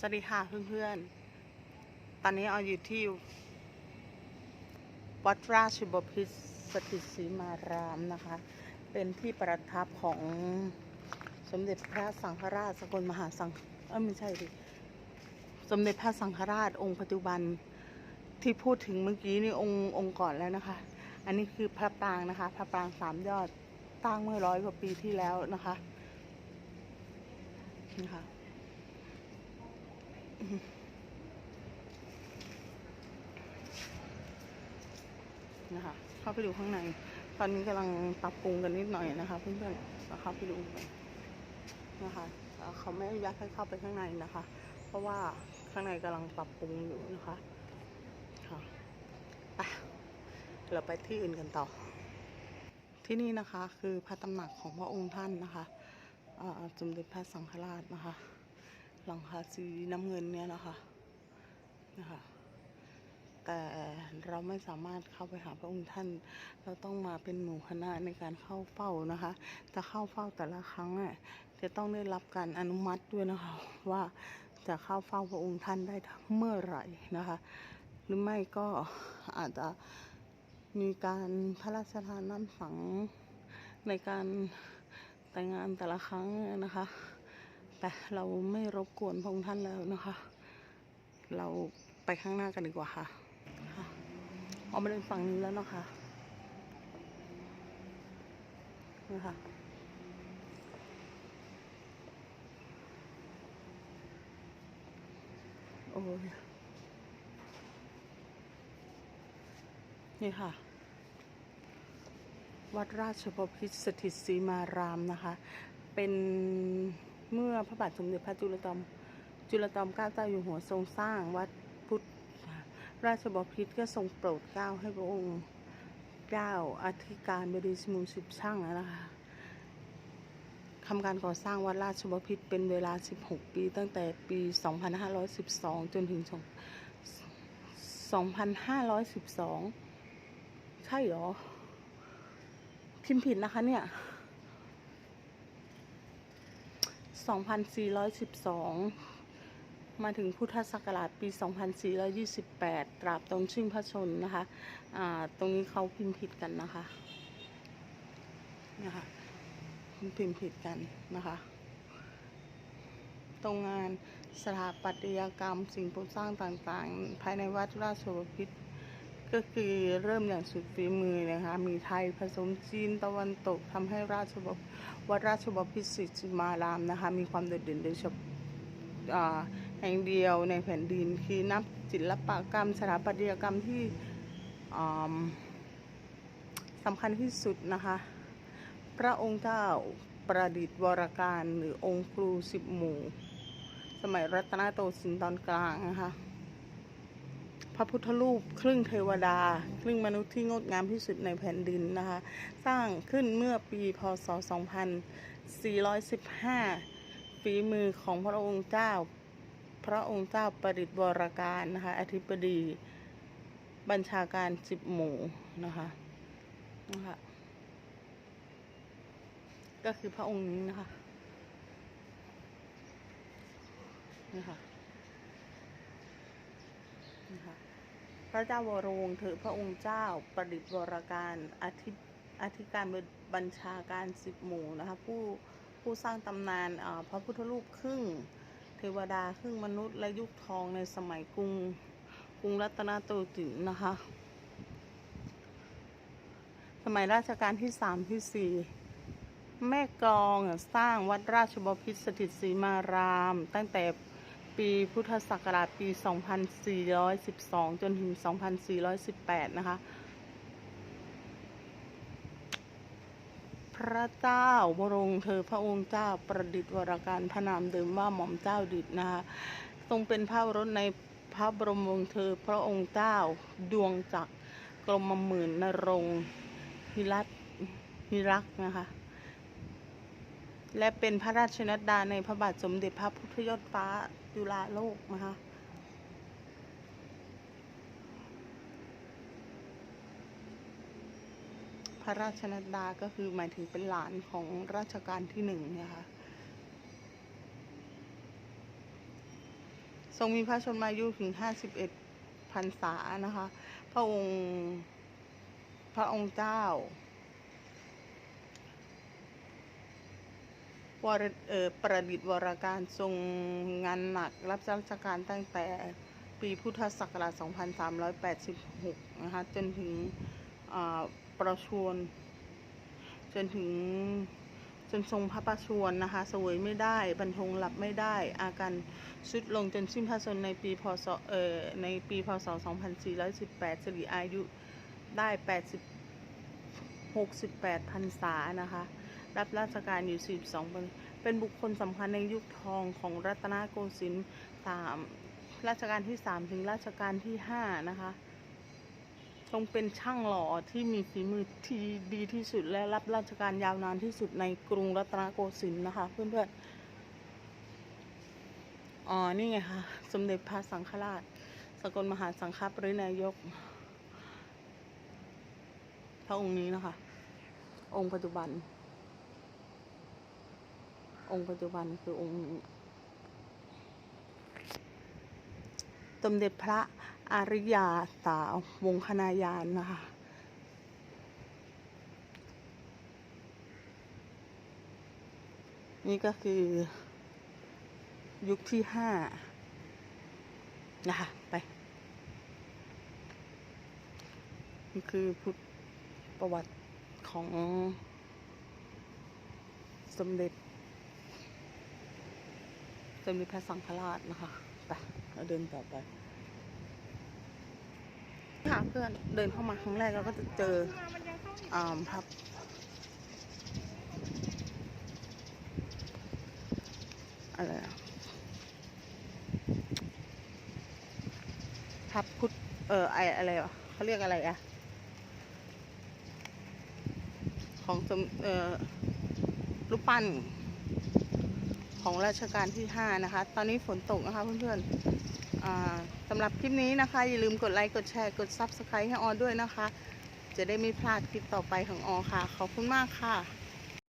สวัสดีค่ะเพื่อนๆ ตอนนี้เอาอยู่ที่วัดราชบพิตรสถิตศรีมารามนะคะ เป็นที่ประทับของสมเด็จพระสังฆราชสกลมหาสังเออไม่ใช่ดิ สมเด็จพระสังฆราชองค์ปัจจุบันที่พูดถึงเมื่อกี้นี่องค์องค์ก่อนแล้วนะคะ อันนี้คือพระปรางนะคะ พระปรางสามยอดตั้งเมื่อร้อยกว่าปีที่แล้วนะคะนี่ค่ะ นะคะเข้าไปดูข้างใน ตอนนี้กำลังปรับปรุงกันนิดหน่อยนะคะเพื่อนๆเราเข้าไปดูกันนะคะเเขาไม่อนุญาตให้เข้าไปข้างในนะคะ เพราะว่าข้างในกำลังปรับปรุงอยู่นะคะค่ะไปเราไปที่อื่นกันต่อ ที่นี่นะคะคือพระตำหนักของพระองค์ท่านนะคะเอ่อสมเด็จพระสังฆราชนะคะ หลังคาสีน้ำเงินเนี่ยนะคะนะคะแต่เราไม่สามารถเข้าไปหาพระองค์ท่าน เราต้องมาเป็นหมู่คณะในการเข้าเฝ้านะคะจะเข้าเฝ้าแต่ละครั้งอะจะต้องได้รับการอนุมัติด้วยนะคะ ว่าจะเข้าเฝ้าพระองค์ท่านได้เมื่อไหร่นะคะ หรือไม่ก็อาจจะมีการพระราชทานน้ำสังในการแต่งงานแต่ละครั้งนะคะ แต่เราไม่รบกวนพระองค์ท่านแล้วนะคะ เราไปข้างหน้ากันดีกว่าค่ะค่ะออกมาเดินฝั่งนี้แล้วเนาะคะนี่ค่ะโอ้ยนี่ค่ะ วัดราชบพิตรสถิตศรีมารามนะคะ เป็น เมื่อพระบาทสมเด็จพระจุลจอมจุลจอมเกล้าเจ้าอยู่หัวทรงสร้างวัดพุทธราชบพิตรก็ทรงโปรดเกล้าให้พระองค์เจ้าอธิการบดีสมุนสิบช่างนะคะทำการก่อสร้างวัดราชบพิตรเป็นเวลา 16 ปีตั้งแต่ปี 2512 จนถึง 2512 ใช่หรอ พิมพ์ผิดนะคะเนี่ย 2412 มาถึงพุทธศักราชปี 2428 ตราบตรงชื่งพระชนนะคะอ่าตรงนี้เขาพิมพ์ผิดกันนะคะนะคะพิมพ์ผิดกันนะคะ ตรงงานสถาปัตยกรรมสิ่งปลูกสร้างต่างๆ ภายในวัดราชบพิตร ก็คือเริ่มอย่างสุดฝีมือนะคะ มีไทยผสมจีนตะวันตกทำให้ราชบวัดราชบพิตรศิษมารามนะคะ มีความโดดเด่นโดยเฉพาะแห่งเดียวในแผ่นดินคือนับศิลปกรรมสถาปัตยกรรมที่อ่าสำคัญที่สุดนะคะ พระองค์เจ้าประดิษฐ์วรการหรือองค์ครูสิบหมู่ สมัยรัตนโตสินทร์ตอนกลางนะคะ พระพุทธรูปครึ่งเทวดา ครึ่งมนุษย์ที่งดงามที่สุดในแผ่นดินนะคะ สร้างขึ้นเมื่อปีพศ 2415 ฝีมือของพระองค์เจ้า พระองค์เจ้าประดิษฐ์วรการนะคะอธิบดีบัญชาการสิบหมู่นะคะนะคะก็คือพระองค์นี้นะคะนี่ค่ะนะคะพ ระเจ้าวรวงศ์ถือพระองค์เจ้าประดิษฐ์วรการอธิอธิการบัญชาการสิบหมู่นะคะผู้ผู้สร้างตำนานพระพุทธรูปครึ่ง เทวดาครึ่งมนุษย์และยุคทองในสมัยกรุงกรุงรัตนโกสินทร์นะคะ สมัยราชการที่สามที่สี่แม่กองสร้างวัดราชบพิตรสถิตศรีมาราม ตั้งแต่ ปีพุทธศักราชปี 2412 จนถึง 2418 นะคะ พระเจ้าวรงเธอพระองค์เจ้าประดิษฐ์วรการพระนามเดิมว่าหม่อมเจ้าดิษฐ์นะคะ ทรงเป็นพระรถในพระบรมวงศ์เธอพระองค์เจ้าดวงจักรกรมหมื่นนรงค์ฮิรัตฮิรักนะคะ และเป็นพระราชนัดดาในพระบาทสมเด็จพระพุทธยอดฟ้าจุฬาโลกนะคะพระราชนัดดาก็คือหมายถึงเป็นหลานของรัชกาลที่หนึ่งนี่ยค่ะทรงมีพระชนมายุถึง 51พรรษานะคะ พระองค์ พระองค์เจ้า วรประดิษฐ์วรการทรงงานหนักรับราชการตั้งแต่ปีพุทธศักราช 2386 นะคะ จนถึงประชวรจนถึงจนทรงพระประชวรนะคะสวยไม่ได้ บรรทงหลับไม่ได้ อาการสุดลงจนสิ้นพระชนในปีพศเอ่อในปีพศ 2418สิริอายุได้ 80 68พรรษานะคะ รับราชการอยู่ 42ปีเป็นบุคคลสำคัญในยุคทองของรัตนโกสินทร์สามรัชกาลที่ 3 ถึงรัชกาลที่ 5 นะคะทรงเป็นช่างหล่อที่มีฝีมือที่ดีที่สุดและรับราชการยาวนานที่สุดในกรุงรัตนโกสินทร์นะคะ เพื่อนๆ อ๋อ นี่ไงคะสมเด็จพระสังฆราช สกลมหาสังฆปรินายก พระองค์นี้นะคะ องค์ปัจจุบัน องค์ปัจจุบันคือองค์สมเด็จพระอริยาสาววงคณายานนะคะนี่ก็คือ ยุคที่ห้านะคะไปนี่คือพุทธประวัติของสมเด็จ สมเด็จพระสังฆราชนะคะไปเราเดินต่อไปค่ะเพื่อนเดินเข้ามาครั้งแรกเราก็จะเจออ่าพับอะไรอะพับพุทธเออไออะไรวะเขาเรียกอะไรอะของสมเออรูปปั้น ของราชการที่ 5 นะคะ ตอนนี้ฝนตกนะคะเพื่อนๆสำหรับคลิปนี้นะคะ อย่าลืมกดไลค์ กดแชร์ กด Subscribe ให้ออด้วยนะคะ จะได้ไม่พลาดคลิปต่อไปของออค่ะ ขอบคุณมากค่ะ